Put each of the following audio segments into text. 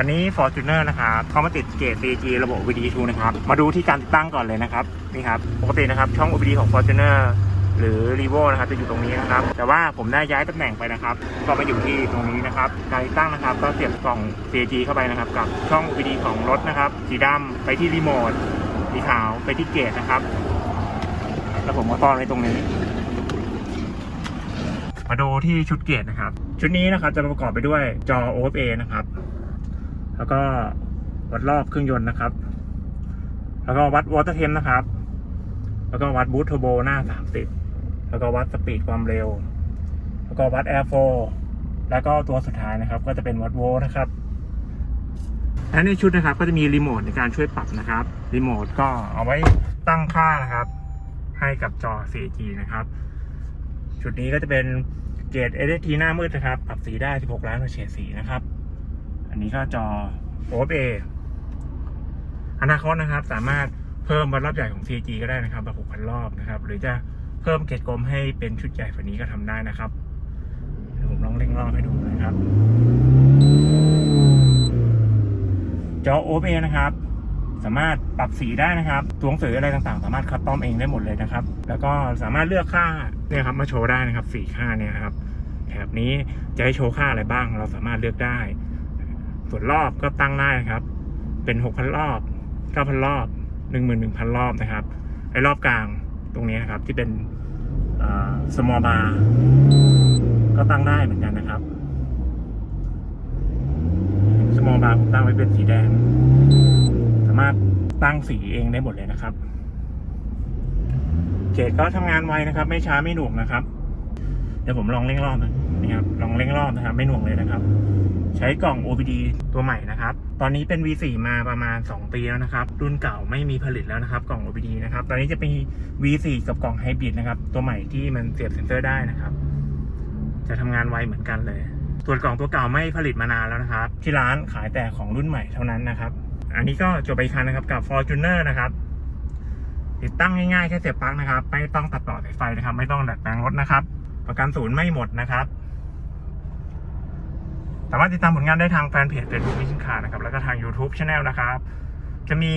คันนี้ Fortuner นะครับเขามาติดเกรด CG ระบบ OBD2 นะครับ มาดูที่การติดตั้งก่อนเลยนะครับ นี่ครับ ปกตินะครับช่อง OBD ของ Fortuner หรือ r e v o นะครับจะอยู่ตรงนี้นะครับ แต่ว่าผมได้ย้ายตำแหน่งไปนะครับ ก็มาอยู่ที่ตรงนี้นะครับ การติดตั้งนะครับ ก็เสียบกล่อง CG เข้าไปนะครับ กับช่อง OBD ของรถนะครับ สีดำไปที่รีโมท สีขาวไปที่เกจนะครับ แล้วผมก็ซ่อนไว้ตรงนี้ มาดูที่ชุดเกจนะครับ ชุดนี้นะครับจะประกอบไปด้วยจอ OFA นะครับ แล้วก็วัดรอบเครื่องยนต์นะครับ แล้วก็วัดวอเตอร์เทมนะครับ แล้วก็วัดบูทเทอร์โบหน้า 30 แล้วก็วัดสปีดความเร็ว แล้วก็วัดแอร์โฟแล้วก็ตัวสุดท้ายนะครับ ก็จะเป็นวัดโวล์นะครับและในชุดนะครับ ก็จะมีรีโมทในการช่วยปรับนะครับ รีโมทก็เอาไว้ตั้งค่านะครับ ให้กับจอ 4G นะครับ ชุดนี้ก็จะเป็นเกรด LCD หน้ามืดนะครับ ปรับสีได้ 16 ล้านเฉดสีนะครับ นนี้ก็จอ OFA อนาคตนะครับ สามารถเพิ่มวัดรอบใหญ่ของ 4G ก็ได้นะครับแบบ6,000 รอบนะครับ หรือจะเพิ่มเกรดกลมให้เป็นชุดใหญ่กว่านี้ก็ทำได้นะครับเดี๋ยวผมลองเร่งรอบให้ดูนะครับ จอ OFA นะครับสามารถปรับสีได้นะครับ ตัวหนังสืออะไรต่างๆ สามารถคัสตอมเองได้หมดเลยนะครับ แล้วก็สามารถเลือกค่าเนี่ยครับมาโชว์ได้นะครับสีค่าเนี่ยครับแถบนี้จะให้โชว์ค่าอะไรบ้าง เราสามารถเลือกได้ ส่วนรอบก็ตั้งได้นะครับ เป็นหกพันรอบเก้าพันรอบหนึ่งหมื่นหนึ่งพันรอบนะครับไอ้รอบกลางตรงนี้นะครับที่เป็นสมอลบาร์ก็ตั้งได้เหมือนกันนะครับสมอลบาร์ผมตั้งไว้เป็นสีแดง สามารถตั้งสีเองได้หมดเลยนะครับ เกรดก็ทำงานไวนะครับ ไม่ช้าไม่หน่วงนะครับ ดี๋ยวผมลองเร่งรอบนะครับ ลองเร่งรอบนะครับ ไม่หน่วงเลยนะครับ ใช้กล่อง OBD ตัวใหม่นะครับ ตอนนี้เป็น V4 มาประมาณ 2 ปีแล้วนะครับ รุ่นเก่าไม่มีผลิตแล้วนะครับ กล่อง OBD นะครับ ตอนนี้จะเป็น V4 กับกล่องไฮบริดนะครับ ตัวใหม่ที่มันเสียบเซ็นเซอร์ได้นะครับ จะทำงานไวเหมือนกันเลย ส่วนกล่องตัวเก่าไม่ผลิตมานานแล้วนะครับ ที่ร้านขายแต่ของรุ่นใหม่เท่านั้นนะครับ อันนี้ก็จบไปคันนะครับกับ Fortuner นะครับติดตั้งง่ายๆแค่เสียบปลั๊กนะครับ ไม่ต้องตัดต่อสายไฟนะครับ ไม่ต้องดัดแปลงรถนะครับ ประกันศูนย์ไม่หมดนะครับ สามารถติดตามผลงานได้ทางแฟนเพจ Facebook มิชชันคาร์นะครับ แล้วก็ทาง YouTube Channel นะครับ จะมี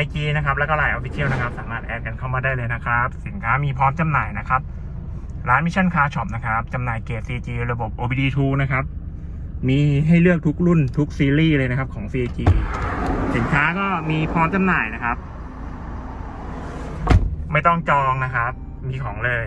IG นะครับ แล้วก็ Line Official นะครับ สามารถแอดกันเข้ามาได้เลยนะครับ สินค้ามีพร้อมจำหน่ายนะครับ ร้านมิชชั่นคาร์ช็อปนะครับจำหน่ายเกรด CG ระบบ OBD2 นะครับ มีให้เลือกทุกรุ่นทุกซีรีส์เลยนะครับของ CG สินค้าก็มีพร้อมจำหน่ายนะครับ ไม่ต้องจองนะครับ มีของเลย